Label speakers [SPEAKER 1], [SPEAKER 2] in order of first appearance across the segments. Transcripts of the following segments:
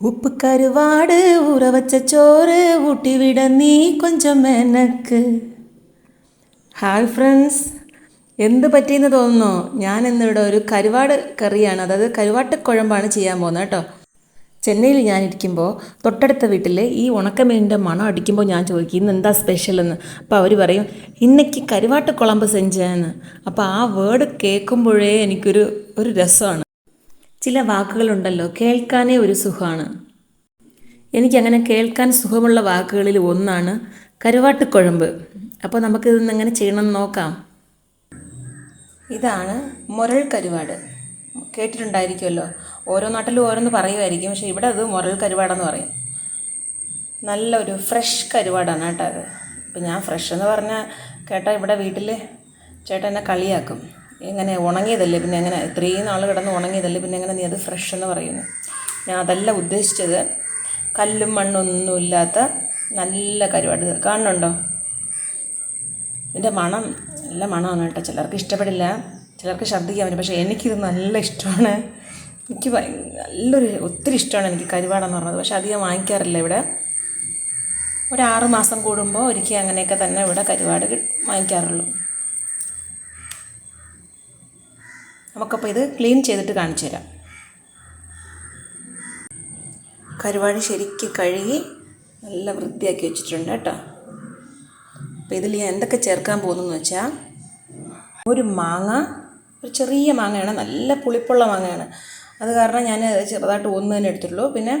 [SPEAKER 1] ഉപ്പ് കരുവാട് ഉറവച്ച ചോറ് ഊട്ടിവിട നീ കൊഞ്ചം എനക്ക്. Hi friends. എന്ത് പറ്റിയെന്ന് തോന്നുന്നു? ഞാൻ ഇന്നിവിടെ ഒരു കരുവാട് കറിയാണ്. അതായത് കരുവാട്ട് കുഴമ്പാണ് ചെയ്യാൻ പോകുന്നത് കേട്ടോ. ചെന്നൈയിൽ ഞാൻ ഇരിക്കുമ്പോൾ തൊട്ടടുത്ത വീട്ടിൽ ഈ ഉണക്കമീനിന്റെ മണം അടിക്കുമ്പോൾ ഞാൻ ചോദിക്കും ഇന്ന് എന്താ സ്പെഷ്യൽ എന്ന്? അപ്പോൾ അവർ പറയും ഇന്നയ്ക്ക് കരുവാട്ട് കുളമ്പ് സെഞ്ചാന്ന്. അപ്പോൾ ആ വേർഡ് കേൾക്കുമ്പോഴേ എനിക്കൊരു ഒരു രസമാണ്. ചില വാക്കുകളുണ്ടല്ലോ കേൾക്കാനേ ഒരു സുഖമാണ്. എനിക്കങ്ങനെ കേൾക്കാൻ സുഖമുള്ള വാക്കുകളിൽ ഒന്നാണ് കരുവാട്ടുക്കുഴമ്പ് അപ്പോൾ നമുക്കിതൊന്ന് എങ്ങനെ ചെയ്യണമെന്ന് നോക്കാം. ഇതാണ് മുരൾ കരുവാട്. കേട്ടിട്ടുണ്ടായിരിക്കുമല്ലോ. ഓരോ നാട്ടിലും ഓരോന്ന് പറയുമായിരിക്കും പക്ഷേ ഇവിടെ അത് മുരൾ കരുവാടെന്ന് പറയും. നല്ലൊരു ഫ്രഷ് കരുവാടാണ് കേട്ടോ അത്. ഇപ്പം ഞാൻ ഫ്രഷ് എന്ന് പറഞ്ഞാൽ കേട്ടാൽ ഇവിടെ വീട്ടിൽ ചേട്ടൻ എന്നെ കളിയാക്കും. എങ്ങനെ ഉണങ്ങിയതല്ലേ പിന്നെ എങ്ങനെ ഇത്രയും നാൾ കിടന്ന് ഉണങ്ങിയതല്ലേ പിന്നെ എങ്ങനെ നീ അത് ഫ്രഷ് എന്ന് പറയുന്നു. ഞാൻ അതല്ല ഉദ്ദേശിച്ചത്. കല്ലും മണ്ണൊന്നുമില്ലാത്ത നല്ല കരുവാട് കാണുന്നുണ്ടോ? ഇതിന്റെ മണം നല്ല മണമാണ് കേട്ടോ. ചിലർക്ക് ഇഷ്ടപ്പെടില്ല. ചിലർക്ക് ഛർദ്ദിക്കാൻ പറ്റും. പക്ഷേ എനിക്കിത് നല്ല ഇഷ്ടമാണ്. എനിക്ക് നല്ലൊരു ഒത്തിരി ഇഷ്ടമാണ് എനിക്ക് കരുവാടെന്ന് പറഞ്ഞത്. പക്ഷേ അധികം വാങ്ങിക്കാറില്ല ഇവിടെ. ഒരു ആറ് മാസം കൂടുമ്പോൾ ഒരിക്കൽ അങ്ങനെയൊക്കെ തന്നെ ഇവിടെ കരുവാട് വാങ്ങിക്കാറുള്ളൂ. നമുക്കപ്പോൾ ഇത് ക്ലീൻ ചെയ്തിട്ട് കാണിച്ചു തരാം. കരുവാഴി ശരിക്കും കഴുകി നല്ല വൃത്തിയാക്കി വെച്ചിട്ടുണ്ട് കേട്ടോ. അപ്പോൾ ഇതിൽ ഞാൻ എന്തൊക്കെ ചേർക്കാൻ പോകുന്നു വെച്ചാൽ ഒരു മാങ്ങ ഒരു ചെറിയ മാങ്ങയാണ് നല്ല പുളിപ്പുള്ള മാങ്ങയാണ്. അത് കാരണം ഞാൻ ചെറുതായിട്ട് ഒന്ന് തന്നെ എടുത്തിട്ടുള്ളൂ. പിന്നെ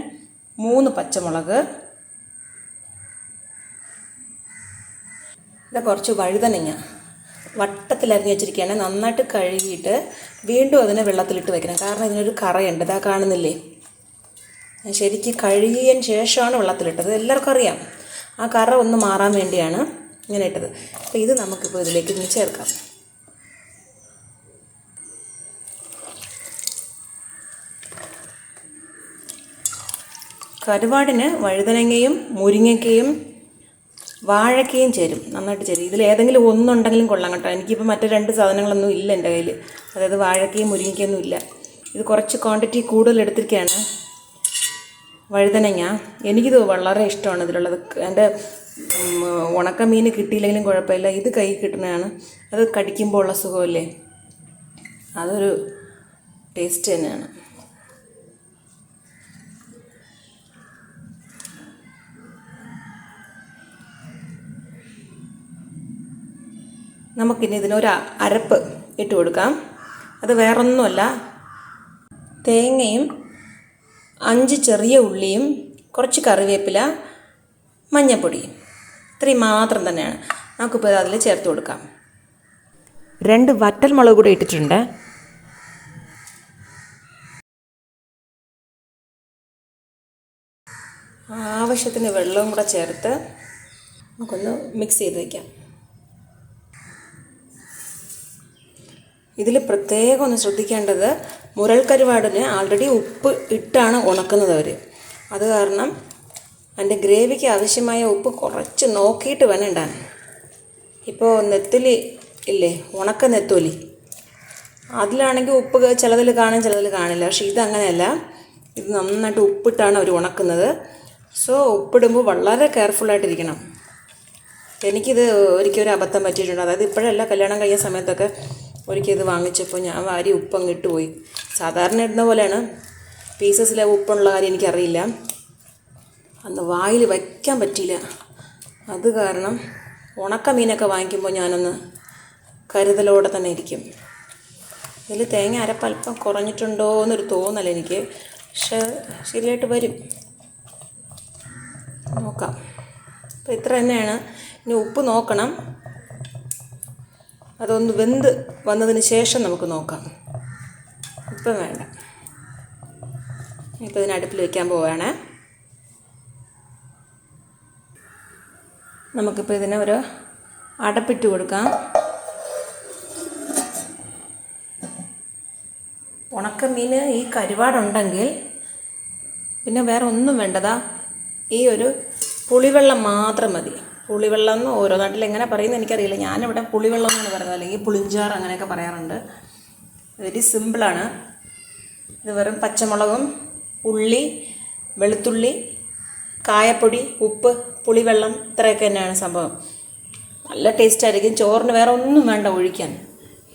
[SPEAKER 1] മൂന്ന് പച്ചമുളക് ഇത് കുറച്ച് വഴുതനങ്ങ. വട്ടത്തിൽ അരിഞ്ഞ് വെച്ചിരിക്കുകയാണ്. നന്നായിട്ട് കഴുകിയിട്ട് വീണ്ടും അതിനെ വെള്ളത്തിലിട്ട് വെക്കണം. കാരണം ഇതിനൊരു കറയുണ്ട്. ഇതാ കാണുന്നില്ലേ? ശരിക്കും ശരിക്ക് കഴുകിയതിന് ശേഷമാണ് വെള്ളത്തിലിട്ടത്. എല്ലാവർക്കും അറിയാം. ആ കറ ഒന്ന് മാറാൻ വേണ്ടിയാണ് ഇങ്ങനെ ഇട്ടത്. അപ്പോൾ ഇത് നമുക്കിപ്പോൾ ഇതിലേക്ക് ഇന്ന് ചേർക്കാം. കരുവാടിന് വഴുതനങ്ങയും മുരിങ്ങയ്ക്കയും വാഴക്കയും ചേരും. നന്നായിട്ട് ചേരും. ഇതിൽ ഏതെങ്കിലും ഒന്നുണ്ടെങ്കിലും കൊള്ളാം കേട്ടോ. എനിക്കിപ്പോൾ മറ്റു രണ്ട് സാധനങ്ങളൊന്നും ഇല്ല എന്റെ കയ്യിൽ. അതായത് വാഴക്കയും മുരിങ്ങയ്ക്കൊന്നും ഇല്ല. ഇത് കുറച്ച് ക്വാണ്ടിറ്റി കൂടുതൽ എടുത്തിരിക്കുകയാണ്. വഴുതനങ്ങ. എനിക്കിത് വളരെ ഇഷ്ടമാണ് ഇതിലുള്ളത്. എന്റെ ഉണക്ക ഉണക്കമീൻ കിട്ടിയില്ലെങ്കിലും കുഴപ്പമില്ല. ഇത് കൈ കിട്ടുന്നതാണ്. അത് കടിക്കുമ്പോൾ ഉള്ള സുഖമല്ലേ? അതൊരു ടേസ്റ്റ് തന്നെയാണ്. നമുക്കിനി ഇതിനൊരു അരപ്പ് ഇട്ട് കൊടുക്കാം. അത് വേറൊന്നുമല്ല. തേങ്ങയും അഞ്ച് ചെറിയ ഉള്ളിയും കുറച്ച് കറിവേപ്പില മഞ്ഞൾപ്പൊടി ഇത്രയും മാത്രം തന്നെയാണ്. നമുക്കിപ്പോൾ അതിൽ ചേർത്ത് കൊടുക്കാം. രണ്ട് വറ്റൽ മുളക് കൂടെ ഇട്ടിട്ടുണ്ട്. ആവശ്യത്തിന് വെള്ളവും കൂടെ ചേർത്ത് നമുക്കൊന്ന് മിക്സ് ചെയ്ത് വയ്ക്കാം ഇതിൽ പ്രത്യേകം ഒന്ന് ശ്രദ്ധിക്കേണ്ടത് മുരൽ കരുവാടിന് ആൾറെഡി ഉപ്പ് ഇട്ടാണ് ഉണക്കുന്നത് അവർ അത് കാരണം അതിന്റെ ഗ്രേവിക്ക് ആവശ്യമായ ഉപ്പ് കുറച്ച് നോക്കിയിട്ട് വേണം ഇടാൻ. ഇപ്പോൾ നെത്തലി ഇല്ലേ ഉണക്ക നെത്തുലി. അതിലാണെങ്കിൽ ഉപ്പ് ചിലതിൽ കാണും ചിലതിൽ കാണില്ല. പക്ഷേ ഇതങ്ങനെയല്ല. ഇത് നന്നായിട്ട് ഉപ്പിട്ടാണ് അവർ ഉണക്കുന്നത്. സോ ഉപ്പിടുമ്പോൾ വളരെ കെയർഫുള്ളായിട്ടിരിക്കണം എനിക്കിത് ഒരിക്കലും ഒരു അബദ്ധം പറ്റിയിട്ടുണ്ട്. അതായത് ഇപ്പോഴല്ല കല്യാണം കഴിഞ്ഞ സമയത്തൊക്കെ ഒരിക്കൽ ഇത് വാങ്ങിച്ചപ്പോൾ ഞാൻ വാരി ഉപ്പ് അങ്ങിട്ട് ഇട്ടുപോയി സാധാരണ ഇടുന്ന പോലെയാണ്. പീസസിലെ ഉപ്പുള്ള കാര്യം എനിക്കറിയില്ല. അന്ന് വായിൽ വയ്ക്കാൻ പറ്റിയില്ല. അത് കാരണം ഉണക്ക മീനൊക്കെ വാങ്ങിക്കുമ്പോൾ ഞാനൊന്ന് കരുതലോടെ തന്നെ ഇരിക്കും. ഇതിൽ തേങ്ങ അരപ്പൽപ്പം കുറഞ്ഞിട്ടുണ്ടോ എന്നൊരു തോന്നല എനിക്ക്. പക്ഷെ ശരിയായിട്ട് വരും. നോക്കാം. അപ്പോൾ ഇത്ര തന്നെയാണ്. ഇനി ഉപ്പ് നോക്കണം. അതൊന്ന് വെന്ത് വന്നതിന് ശേഷം നമുക്ക് നോക്കാം. ഇപ്പം വേണ്ട. ഇപ്പം ഇതിന് അടുപ്പിൽ വെക്കാൻ പോവുകയാണേ നമുക്കിപ്പോൾ ഇതിനെ ഒരു അടപ്പിട്ട് കൊടുക്കാം. ഉണക്കമീൻ ഈ കരുവാടുണ്ടെങ്കിൽ പിന്നെ വേറെ ഒന്നും വേണ്ടതാ. ഈ ഒരു പുളിവെള്ളം മാത്രം മതി. പുളിവെള്ളം എന്ന് ഓരോ നാട്ടിൽ എങ്ങനെ പറയുന്നത് എനിക്കറിയില്ല. ഞാനിവിടെ പുളിവെള്ളം എന്നാണ് പറയുന്നത്. അല്ലെങ്കിൽ പുളിഞ്ചാറ് അങ്ങനെയൊക്കെ പറയാറുണ്ട്. വെരി സിമ്പിളാണ്. ഇത് വെറും പച്ചമുളകും ഉള്ളി വെളുത്തുള്ളി കായപ്പൊടി ഉപ്പ് പുളിവെള്ളം ഇത്രയൊക്കെ തന്നെയാണ് സംഭവം. നല്ല ടേസ്റ്റായിരിക്കും ചോറിന് വേറെ ഒന്നും വേണ്ട ഒഴിക്കാൻ.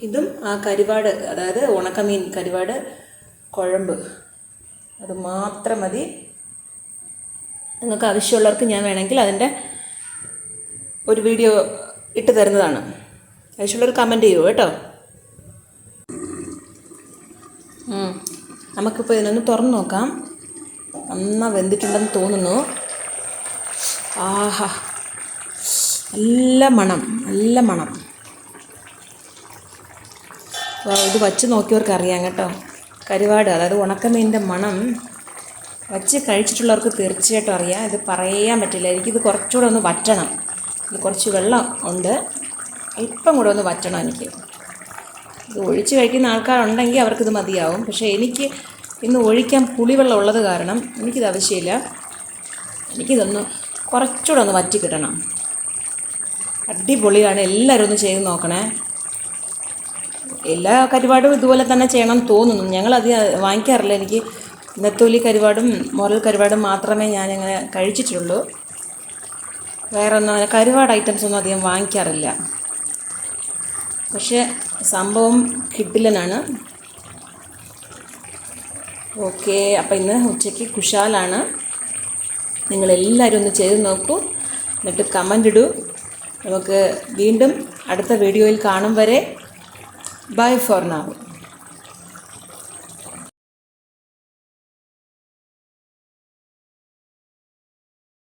[SPEAKER 1] ഇതും ആ കരുവാട് അതായത് ഉണക്കമീൻ കരുവാട് കുഴമ്പ്. അത് മാത്രം മതി. നിങ്ങൾക്ക് ആവശ്യമുള്ളവർക്ക് ഞാൻ വേണമെങ്കിൽ അതിന്റെ ഒരു വീഡിയോ ഇട്ട് തരുന്നതാണ്. ആവശ്യമുള്ളവർ കമന്റ് ചെയ്യൂ കേട്ടോ. നമുക്കിപ്പോൾ ഇതിനൊന്ന് തുറന്നു നോക്കാം. നന്നാ വെന്തിട്ടുണ്ടെന്ന് തോന്നുന്നു. ആഹാ. നല്ല മണം നല്ല മണം. ഇത് വച്ച് നോക്കിയവർക്ക് അറിയാം കേട്ടോ. കരുവാട് അതായത് ഉണക്കമീനിന്റെ മണം. വച്ച് കഴിച്ചിട്ടുള്ളവർക്ക് തീർച്ചയായിട്ടും അറിയാം. ഇത് പറയാൻ പറ്റില്ല. എനിക്കിത് കുറച്ചുകൂടെ ഒന്ന് വറ്റണം. കുറച്ച് വെള്ളം ഉണ്ട്. അല്പം കൂടെ ഒന്ന് വറ്റണം എനിക്ക്. ഇത് ഒഴിച്ച് കഴിക്കുന്ന ആൾക്കാരുണ്ടെങ്കിൽ അവർക്കിത് മതിയാവും. പക്ഷേ എനിക്ക് ഇന്ന് ഒഴിക്കാൻ പുളിവെള്ളം ഉള്ളത് കാരണം എനിക്കിത് ആവശ്യമില്ല. എനിക്കിതൊന്ന് കുറച്ചുകൂടെ ഒന്ന് വറ്റി കിട്ടണം. അടിപൊളിയാണ്. എല്ലാവരും ഒന്ന് ചെയ്ത് നോക്കണേ. എല്ലാ കരുവാടും ഇതുപോലെ തന്നെ ചെയ്യണം തോന്നുന്നു. ഞങ്ങളത് വാങ്ങിക്കാറില്ല എനിക്ക്. നെത്തോലി കരുവാടും മുരൽ കരുവാടും മാത്രമേ ഞാനിങ്ങനെ കഴിച്ചിട്ടുള്ളൂ. വേറെ ഒന്നും അങ്ങനെ കരുവാട് ഐറ്റംസ് ഒന്നും അധികം വാങ്ങിക്കാറില്ല. പക്ഷേ സംഭവം കിഡിലനാണ് ഓക്കെ അപ്പം ഇന്ന് ഉച്ചയ്ക്ക് കുശാലാണ്. നിങ്ങളെല്ലാവരും ഒന്ന് ചെയ്ത് നോക്കൂ. എന്നിട്ട് കമന്റ് ഇടൂ. നമുക്ക് വീണ്ടും അടുത്ത വീഡിയോയിൽ കാണും വരെ. ബൈ ഫോർ നാവ്